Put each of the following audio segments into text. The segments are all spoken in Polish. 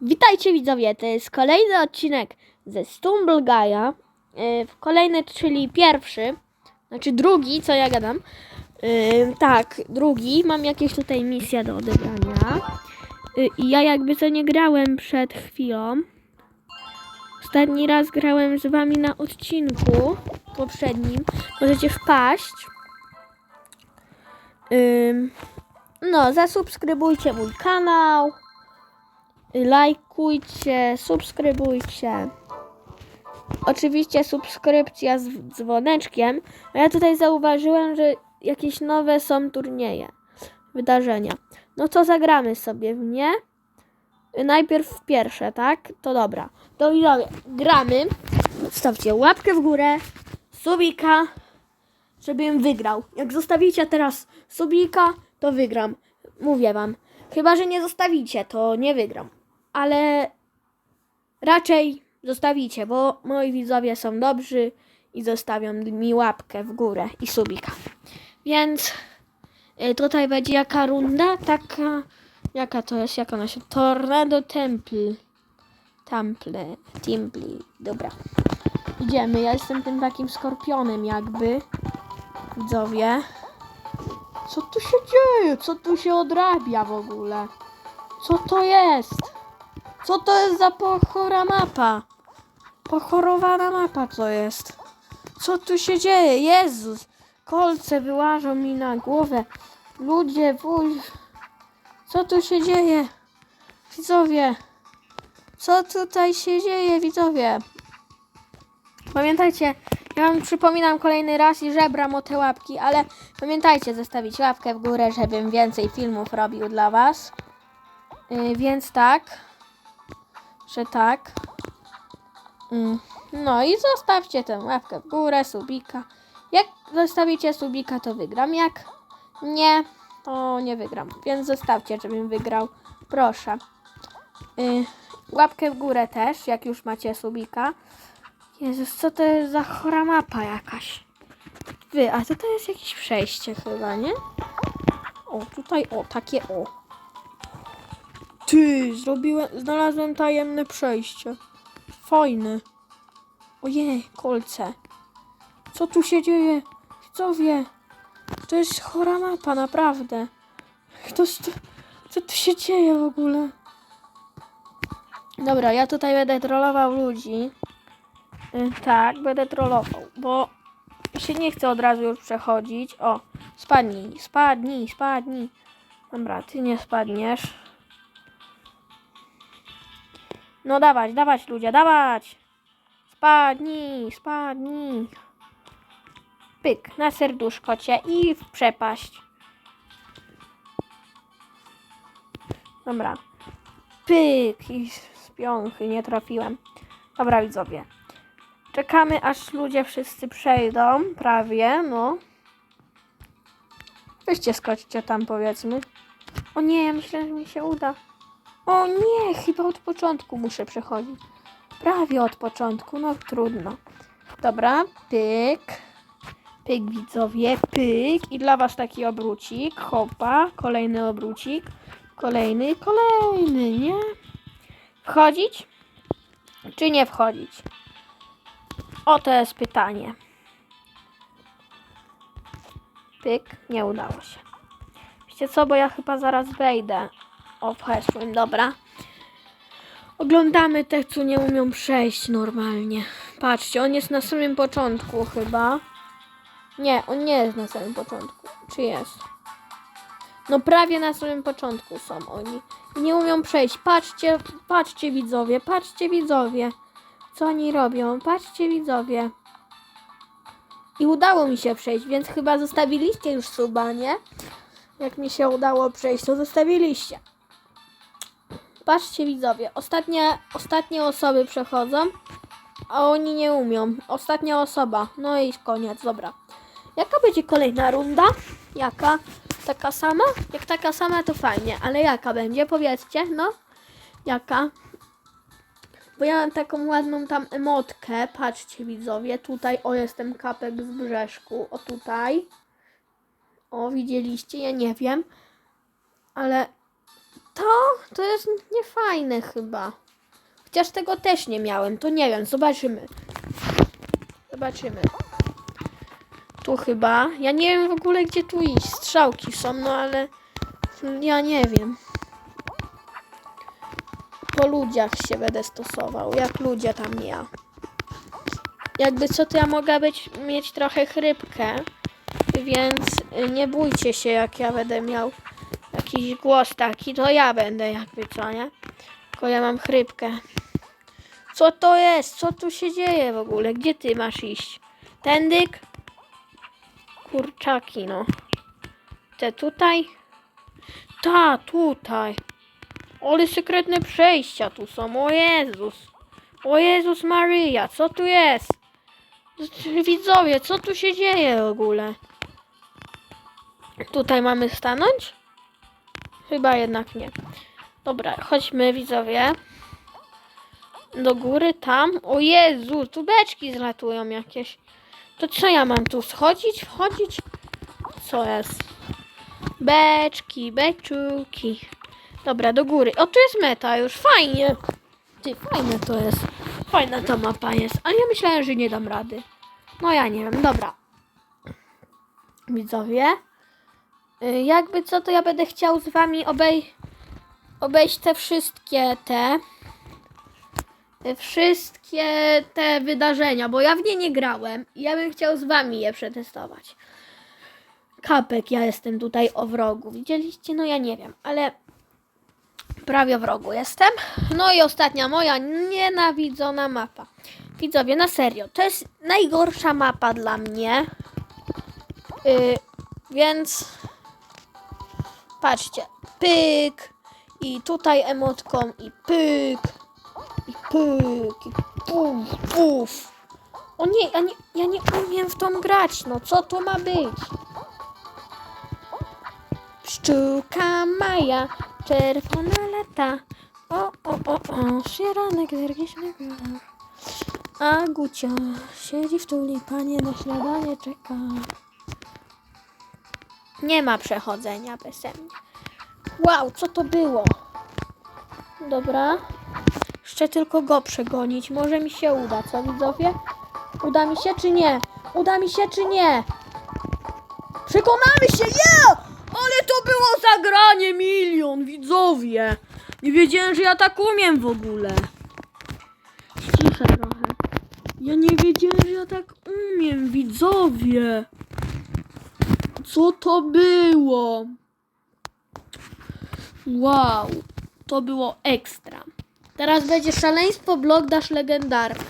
Witajcie widzowie, to jest kolejny odcinek ze Stumble Guy'a. Yy, Kolejny, czyli pierwszy, znaczy drugi, co ja gadam. Yy, tak, drugi. Mam jakieś tutaj misje do odebrania. Yy, I ja jakby co nie grałem przed chwilą. Ostatni raz grałem z wami na odcinku poprzednim. Możecie wpaść. Ym, no, zasubskrybujcie mój kanał lajkujcie, subskrybujcie. Oczywiście subskrypcja z dzwoneczkiem. A ja tutaj zauważyłem, że jakieś nowe są turnieje, wydarzenia. No to zagramy sobie w nie. Najpierw w pierwsze, tak? To dobra. To widzowie, gramy. Stawcie łapkę w górę, subika, żebym wygrał. Jak zostawicie teraz subika, to wygram. Mówię wam. Chyba, że nie zostawicie, to nie wygram. Ale raczej zostawicie, bo moi widzowie są dobrzy i zostawią mi łapkę w górę i subika. Więc y, tutaj będzie jaka runda? Taka. Jaka to jest? Jak ona się. Tornado Temple. Temple. Temple. Dobra. Idziemy. Ja jestem tym takim skorpionem, jakby. Widzowie. Co tu się dzieje? Co tu się odrabia w ogóle? Co to jest? Co to jest za pochora mapa? Pochorowana mapa to jest. Co tu się dzieje? Jezus! Kolce wyłażą mi na głowę. Ludzie, wuj. Co tu się dzieje? Widzowie. Co tutaj się dzieje, widzowie? Pamiętajcie, ja wam przypominam kolejny raz i żebram o te łapki, ale pamiętajcie zostawić łapkę w górę, żebym więcej filmów robił dla was. Yy, więc tak, że tak. Yy, no i zostawcie tę łapkę w górę, subika. Jak zostawicie subika, to wygram. Jak nie, to nie wygram. Więc zostawcie, żebym wygrał. Proszę. Yy, łapkę w górę też, jak już macie subika. Jezus, co to jest za chora mapa jakaś? Wy, a to to jest jakieś przejście chyba, nie? O, tutaj, o, takie o. Ty, zrobiłem, znalazłem tajemne przejście. Fajne. Ojej, kolce. Co tu się dzieje? Widzowie, to jest chora mapa, naprawdę. Ktoś tu, co tu się dzieje w ogóle? Dobra, ja tutaj będę trollował ludzi. Y, Tak, będę trollował, bo się nie chcę od razu już przechodzić. O, spadnij, spadnij, spadnij. Dobra, ty nie spadniesz. No dawać, dawać ludzie, dawać. Spadnij, spadnij. Pyk, na serduszko cię i w przepaść. Dobra. Pyk i z piąchy nie trafiłem. Dobra widzowie. Czekamy aż ludzie wszyscy przejdą, prawie, no. Weźcie skoczcie tam powiedzmy. O nie, myślę, że mi się uda. O nie, chyba od początku muszę przechodzić. Prawie od początku, no trudno. Dobra, pyk. Pyk widzowie, pyk. I dla was taki obrócik, hopa, kolejny obrócik. Kolejny, kolejny, nie? Wchodzić? Czy nie wchodzić? O, to jest pytanie. Pyk, nie udało się. Wiecie co, bo ja chyba zaraz wejdę. O, weszłem, dobra. Oglądamy tych, co nie umią przejść normalnie. Patrzcie, on jest na samym początku chyba. Nie, on nie jest na samym początku. Czy jest? No prawie na samym początku są oni. Nie umią przejść. Patrzcie, patrzcie widzowie, patrzcie widzowie. Co oni robią? Patrzcie widzowie. I udało mi się przejść, więc chyba zostawiliście już suba, nie? Jak mi się udało przejść, to zostawiliście. Patrzcie widzowie, ostatnie, ostatnie osoby przechodzą, a oni nie umią. Ostatnia osoba, no i koniec, dobra. Jaka będzie kolejna runda? Jaka? Taka sama? Jak taka sama, to fajnie, ale jaka będzie? Powiedzcie, no. Jaka? Bo ja mam taką ładną tam emotkę. Patrzcie widzowie, tutaj o jestem kapek z brzeszku. O tutaj. O, widzieliście? Ja nie wiem. Ale to, to jest niefajne chyba. Chociaż tego też nie miałem, to nie wiem, zobaczymy. Zobaczymy. Tu chyba. Ja nie wiem w ogóle gdzie tu iść. Strzałki są, no ale ja nie wiem. Po ludziach się będę stosował, jak ludzie tam ja. Jakby co to ja mogę być, mieć trochę chrypkę, więc nie bójcie się jak ja będę miał jakiś głos taki, to ja będę jakby co, nie? Tylko ja mam chrypkę. Co to jest? Co tu się dzieje w ogóle? Gdzie ty masz iść? Tędyk? Kurczaki, no. Te tutaj? Ta, tutaj. Ale sekretne przejścia tu są. O Jezus. O Jezus Maryja, co tu jest? Widzowie, co tu się dzieje w ogóle? Tutaj mamy stanąć? Chyba jednak nie. Dobra, chodźmy widzowie. Do góry, tam. O Jezu, tu beczki zlatują jakieś. To co ja mam tu schodzić, wchodzić? Co jest? Beczki, beczuki. Dobra, do góry. O, tu jest meta już, fajnie. Ty, fajne to jest. Fajna ta mapa jest, ale ja myślałem, że nie dam rady. No ja nie wiem, dobra. Widzowie. Y, Jakby co, to ja będę chciał z wami obej obejść te wszystkie te wszystkie te wydarzenia, bo ja w nie nie grałem i ja bym chciał z wami je przetestować. Kapek, ja jestem tutaj o wrogu. Widzieliście? No ja nie wiem, ale prawie w rogu jestem. No i ostatnia moja nienawidzona mapa. Widzowie, na serio, to jest najgorsza mapa dla mnie. Yy, więc patrzcie, pyk i tutaj emotką i pyk i pyk i puf, puf. O nie, ja nie, ja nie umiem w tą grać, no co to ma być? Pszczółka Maja, czerwona lata. O, o, o, o, sziranek zergiczny A Gucia siedzi w tulipanie, na śniadanie czeka. Nie ma przechodzenia beze mnie. Wow, co to było? Dobra. Jeszcze tylko go przegonić. Może mi się uda, co widzowie? Uda mi się czy nie? Uda mi się czy nie? Przekonamy się, ja! Ale to było zagranie milion, widzowie. Nie wiedziałem, że ja tak umiem w ogóle. Ciszę trochę. Ja nie wiedziałem, że ja tak umiem, widzowie. Co to było? Wow, to było ekstra. Teraz będzie szaleństwo blok dasz legendarny.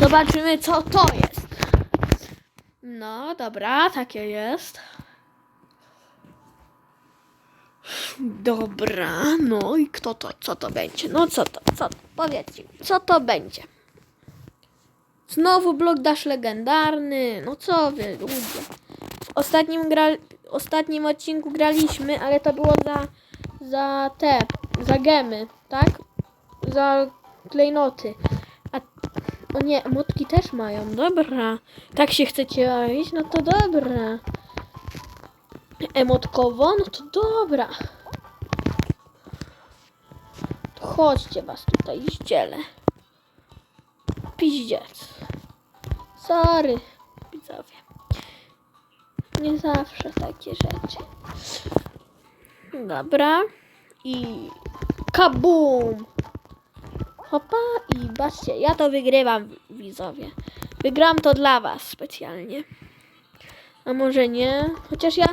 Zobaczymy, co to jest. No, dobra, takie jest. Dobra, no i kto to, co to będzie? No co to, co to? Powiedzcie co to będzie? Znowu blok dasz legendarny, no co wy ludzie. Ostatnim, gra, ostatnim odcinku graliśmy, ale to było za, za te, za gemy, tak? Za klejnoty. A, o nie, motki też mają, dobra. Tak się chcecie bawić? No to dobra. Emotkowo? No to dobra. Chodźcie was tutaj zdzielę. Piździec. Sorry. Nie zawsze takie rzeczy. Dobra. I kabum! Hopa i baczcie, ja to wygrywam, widzowie. Wygram to dla was specjalnie. A może nie? Chociaż ja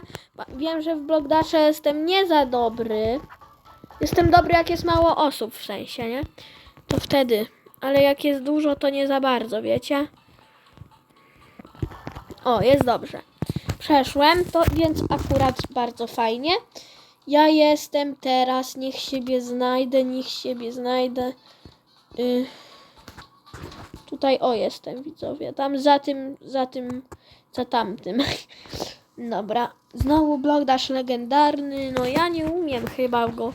wiem, że w Blockdashe jestem nie za dobry. Jestem dobry, jak jest mało osób, w sensie, nie? To wtedy. Ale jak jest dużo, to nie za bardzo, wiecie? O, jest dobrze. Przeszłem, to więc akurat bardzo fajnie. Ja jestem teraz, niech siebie znajdę, niech siebie znajdę. Y, tutaj, o, jestem, widzowie. Tam za tym, za tym, za tamtym. Dobra. Znowu blok dash legendarny. No ja nie umiem chyba go.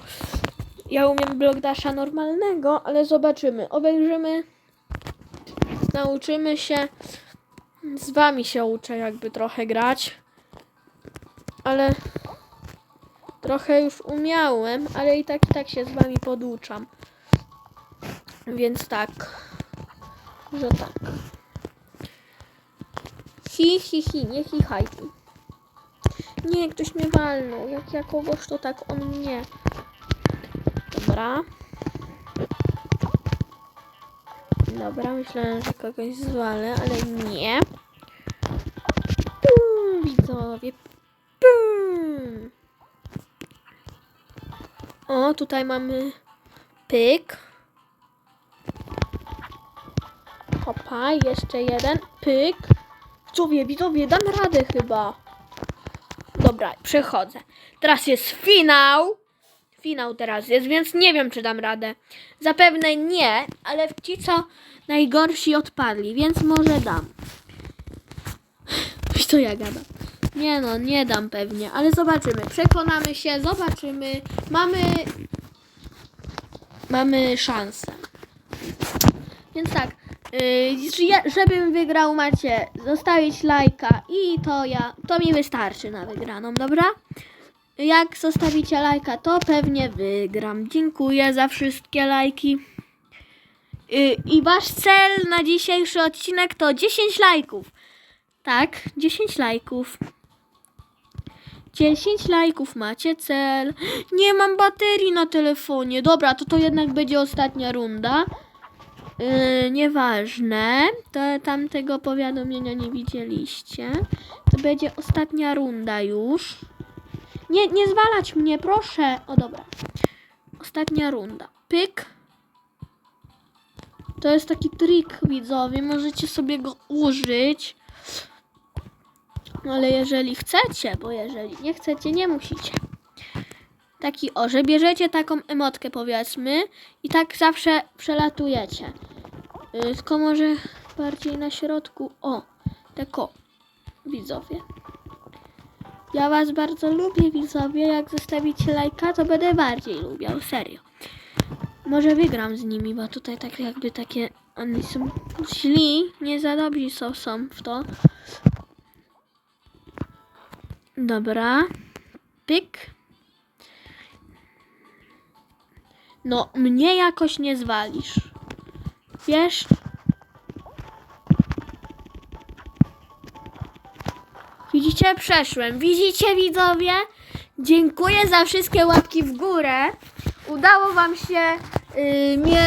Ja umiem blok dasha normalnego, ale zobaczymy. Obejrzymy. Nauczymy się. Z wami się uczę jakby trochę grać. Ale Trochę już umiałem, ale i tak i tak się z wami poduczam. Więc tak. Że tak. Hi, hi, hi, nie chichaj. Nie, ktoś mnie walnął. Jak ja kogoś, to tak on mnie. Dobra. Dobra, myślałem, że kogoś zwalę, ale nie. Pum, widzowie. Pum. O, tutaj mamy pyk. Hopa, jeszcze jeden. Pyk. Widzowie, widzowie, dam radę chyba. Dobra, przechodzę. Teraz jest finał. Finał teraz jest, więc nie wiem, czy dam radę. Zapewne nie, ale ci, co najgorsi odpadli, więc może dam. Co ja gadam? Nie no, nie dam pewnie, ale zobaczymy. Przekonamy się, zobaczymy. Mamy... Mamy szansę. Więc tak, ja- żebym wygrał macie zostawić lajka i to ja, to mi wystarczy na wygraną, dobra? Jak zostawicie lajka, to pewnie wygram. Dziękuję za wszystkie lajki. Yy, I wasz cel na dzisiejszy odcinek to 10 lajków. Tak, 10 lajków. 10 lajków macie cel. Nie mam baterii na telefonie. Dobra, to to jednak będzie ostatnia runda. Yy, nieważne. To tamtego powiadomienia nie widzieliście. To będzie ostatnia runda już. Nie, nie zwalać mnie, proszę. O dobra. Ostatnia runda. Pyk. To jest taki trik, widzowie. Możecie sobie go użyć. Ale jeżeli chcecie, bo jeżeli nie chcecie, nie musicie. Taki o, że bierzecie taką emotkę powiedzmy i tak zawsze przelatujecie. Yy, tylko może bardziej na środku. O, tak o, widzowie. Ja was bardzo lubię, widzowie. Jak zostawicie lajka, to będę bardziej lubiał, serio. Może wygram z nimi, bo tutaj tak jakby takie, oni są źli, nie za dobrzy są, są w to. Dobra. Pyk. No, mnie jakoś nie zwalisz. Wiesz? Widzicie? Przeszłem. Widzicie, widzowie? Dziękuję za wszystkie łapki w górę. Udało wam się y, mnie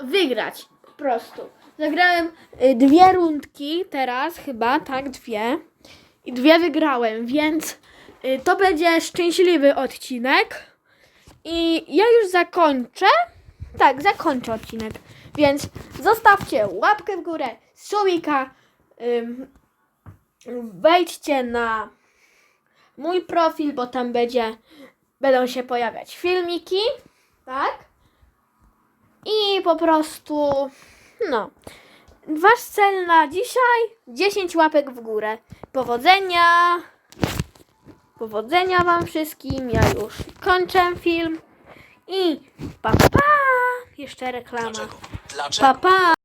wygrać. Po prostu. Zagrałem y, dwie rundki teraz chyba, tak, dwie. I dwie wygrałem, więc y, to będzie szczęśliwy odcinek. I ja już zakończę. Tak, zakończę odcinek. Więc zostawcie łapkę w górę, subika. Ym, wejdźcie na mój profil, bo tam będzie, będą się pojawiać filmiki. Tak? I po prostu, no. Wasz cel na dzisiaj 10 łapek w górę. Powodzenia! Powodzenia Wam wszystkim. Ja już kończę film. I pa pa! Jeszcze reklama. Dlaczego? Pa pa!